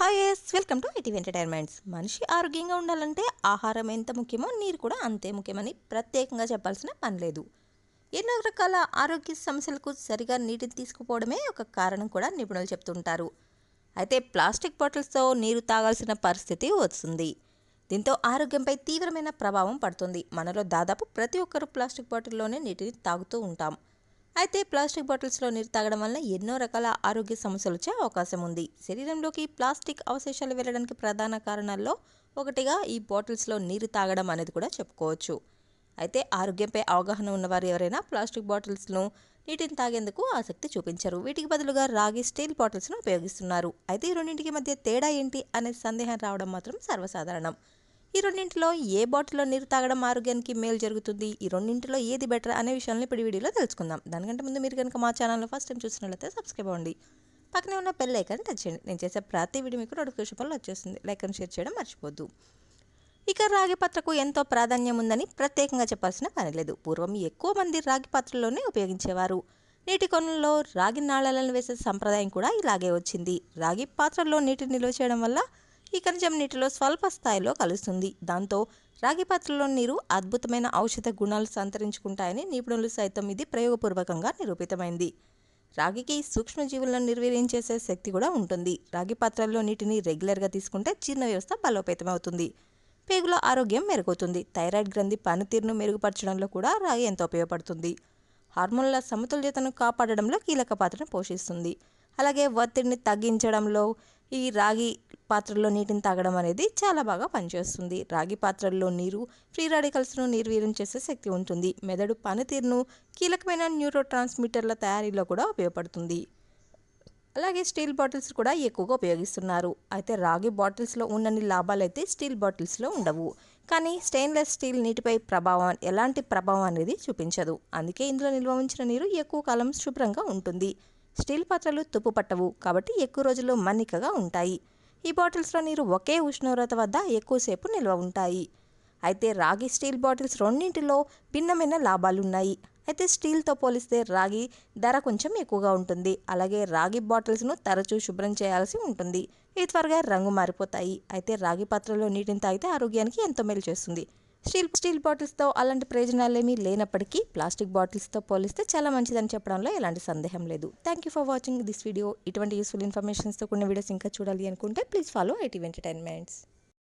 Hi yes welcome to ITV entertainments మనిషి ఆరోగ్యంగా ఉండాలంటే ఆహారం ఎంత ముఖ్యమో నీరు కూడా అంతే ముఖ్యమని ప్రత్యేకంగా చెప్పాల్సిన పని లేదు. ఎన్నో రకాల ఆరోగ్య సమస్యలకు సరిగా నీటిని తీసుకుపోవడమే ఒక కారణం కూడా నిపుణులు చెప్తుంటారు. అయితే ప్లాస్టిక్ బాటిల్స్తో నీరు తాగాల్సిన పరిస్థితి వస్తుంది. దీంతో ఆరోగ్యంపై తీవ్రమైన ప్రభావం పడుతుంది. మనలో దాదాపు ప్రతి ఒక్కరూ ప్లాస్టిక్ బాటిల్లోనే నీటిని తాగుతూ ఉంటాం. అయితే ప్లాస్టిక్ బాటిల్స్లో నీరు తాగడం వల్ల ఎన్నో రకాల ఆరోగ్య సమస్యలు వచ్చే అవకాశం ఉంది. శరీరంలోకి ప్లాస్టిక్ అవశేషాలు వెళ్ళడానికి ప్రధాన కారణాల్లో ఒకటిగా ఈ బాటిల్స్లో నీరు తాగడం అనేది కూడా చెప్పుకోవచ్చు. అయితే ఆరోగ్యంపై అవగాహన ఉన్నవారు ఎవరైనా ప్లాస్టిక్ బాటిల్స్ను నీటిని తాగేందుకు ఆసక్తి చూపించరు. వీటికి బదులుగా రాగి స్టీల్ బాటిల్స్ను ఉపయోగిస్తున్నారు. అయితే ఈ రెండింటికి మధ్య తేడా ఏంటి అనే సందేహం రావడం మాత్రం సర్వసాధారణం. ఈ రెండింటిలో ఏ బాటిల్లో నీరు తాగడం ఆరోగ్యానికి మేలు జరుగుతుంది? ఈ రెండింటిలో ఏది బెటర్ అనే విషయాలను ఇప్పుడు వీడియోలో తెలుసుకుందాం. దానికంటే ముందు మీరు కనుక మా ఛానల్లో ఫస్ట్ టైం చూసినట్లయితే సబ్స్క్రైబ్ అవ్వండి. పక్కనే ఉన్న బెల్ ఐకాన్ టచ్ చేయండి. నేను చేసే ప్రతి వీడియో మీకు నోటిఫికేషన్ పనులు వచ్చేస్తుంది. లైక్ అండ్ షేర్ చేయడం మర్చిపోద్దు ఇక రాగి పాత్రకు ఎంతో ప్రాధాన్యం ఉందని ప్రత్యేకంగా చెప్పాల్సిన పని లేదు. పూర్వం ఎక్కువ మంది రాగి పాత్రలోనే ఉపయోగించేవారు. నీటి కొనుల్లో రాగి నాళాలను వేసే సంప్రదాయం కూడా ఇలాగే వచ్చింది. రాగి పాత్రలో నీటిని నిల్వ చేయడం వల్ల ఈ ఖనిజం నీటిలో స్వల్ప స్థాయిలో కలుస్తుంది. దాంతో రాగి పాత్రలో నీరు అద్భుతమైన ఔషధ గుణాలు సంతరించుకుంటాయని నిపుణులు సైతం ఇది ప్రయోగపూర్వకంగా నిరూపితమైంది. రాగికి సూక్ష్మజీవులను నిర్వీర్యం చేసే శక్తి కూడా ఉంటుంది. రాగి పాత్రల్లో నీటిని రెగ్యులర్గా తీసుకుంటే జీర్ణ వ్యవస్థ బలోపేతమవుతుంది. పేగుల ఆరోగ్యం మెరుగుతుంది థైరాయిడ్ గ్రంథి పనితీరును మెరుగుపరచడంలో కూడా రాగి ఎంతో ఉపయోగపడుతుంది. హార్మోన్ల సమతుల్యతను కాపాడడంలో కీలక పాత్రను పోషిస్తుంది. అలాగే ఒత్తిడిని తగ్గించడంలో ఈ రాగి పాత్రలో నీటిని తాగడం అనేది చాలా బాగా పనిచేస్తుంది. రాగి పాత్రల్లో నీరు ఫ్రీ రాడికల్స్ను నిర్వీర్యం చేసే శక్తి ఉంటుంది. మెదడు పనితీరును కీలకమైన న్యూరో ట్రాన్స్మిటర్ల తయారీలో కూడా ఉపయోగపడుతుంది. అలాగే స్టీల్ బాటిల్స్ కూడా ఎక్కువగా ఉపయోగిస్తున్నారు. అయితే రాగి బాటిల్స్లో ఉన్నన్ని లాభాలు అయితే స్టీల్ బాటిల్స్లో ఉండవు. కానీ స్టెయిన్లెస్ స్టీల్ నీటిపై ప్రభావం ఎలాంటి ప్రభావం అనేది చూపించదు. అందుకే ఇందులో నిల్వ ఉంచిన నీరు ఎక్కువ కాలం శుభ్రంగా ఉంటుంది. స్టీల్ పాత్రలు తుప్పు పట్టవు కాబట్టి ఎక్కువ రోజులు మన్నికగా ఉంటాయి. ఈ బాటిల్స్లో నీరు ఒకే ఉష్ణోగ్రత వద్ద ఎక్కువసేపు నిల్వ ఉంటాయి. అయితే రాగి స్టీల్ బాటిల్స్ రెండింటిలో భిన్నమైన లాభాలు ఉన్నాయి అయితే స్టీల్తో పోలిస్తే రాగి ధర కొంచెం ఎక్కువగా ఉంటుంది. అలాగే రాగి బాటిల్స్ను తరచూ శుభ్రం చేయాల్సి ఉంటుంది. ఇవి త్వరగా రంగు మారిపోతాయి. అయితే రాగి పాత్రలో నీటిని తాగితే ఆరోగ్యానికి ఎంతో మేలు చేస్తుంది. స్టీల్ స్టీల్ బాటిల్స్తో అలాంటి ప్రయోజనాలు ఏమీ లేనప్పటికీ ప్లాస్టిక్ బాటిల్స్తో పోలిస్తే చాలా మంచిదని చెప్పడంలో ఎలాంటి సందేహం లేదు. Thank you for watching this video ఇటువంటి యూస్ఫుల్ ఇన్ఫర్మేషన్స్తో కొన్ని వీడియోస్ ఇంకా చూడాలి అనుకుంటే ప్లీజ్ ఫాలో ఐటీవీ ఎంటర్టైన్మెంట్స్